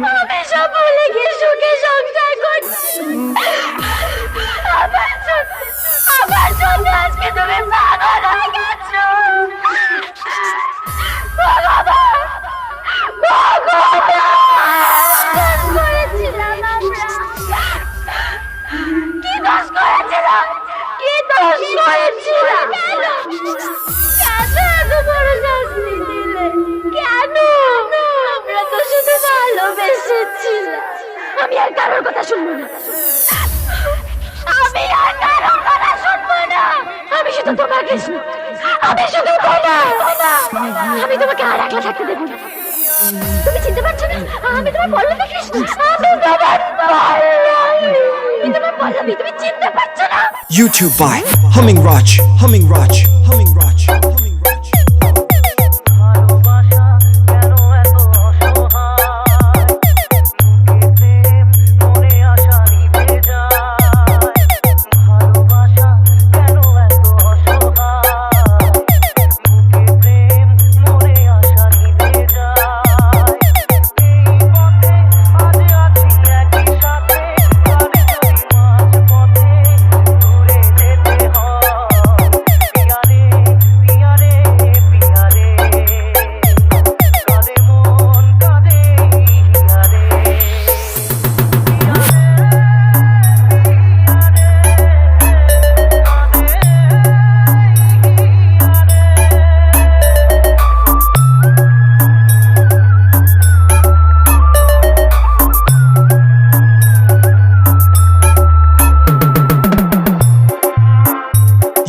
আমি সব ভুলে গিয়ে সুখে সংসার করছি আমি আর কারোর কথা শুনব না। আমি আর কারোর কথা শুনব না। আমি শুধু তোমাকে আমি শুধু তোমার আমি তোমাকে আর একলা থাকতে দেবো না। তুমি চিনতে পারছ না? আমি তোমার পল্লবী কৃষ্ণ। আমি তোমার পল্লবী। তোমার পল্লবী। তুমি চিনতে পারছ না? YouTube by Humming Raj Humming Raj Humming Raj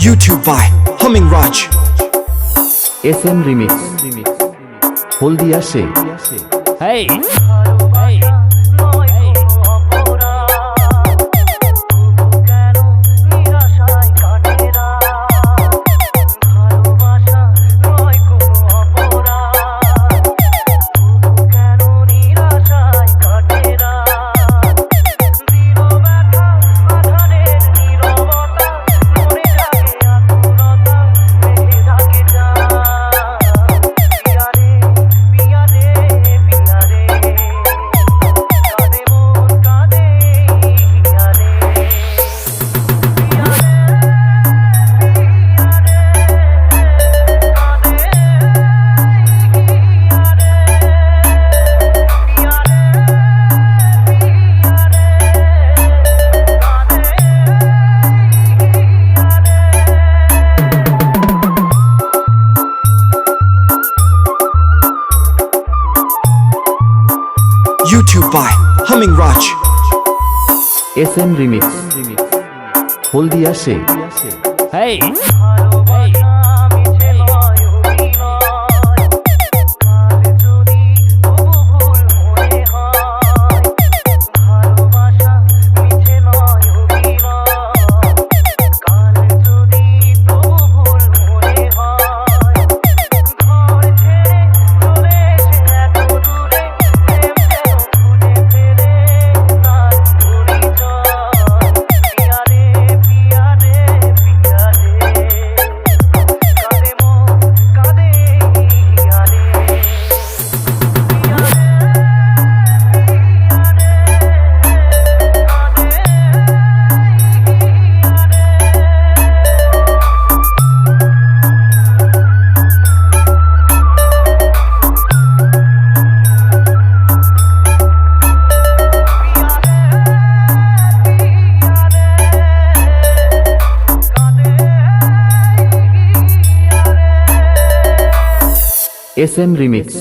YouTube by Humming Raj. SM Remix. Hold the Hey. Hey. S M remix Haldia সে হ্যাঁ এস এম রিমিক্স।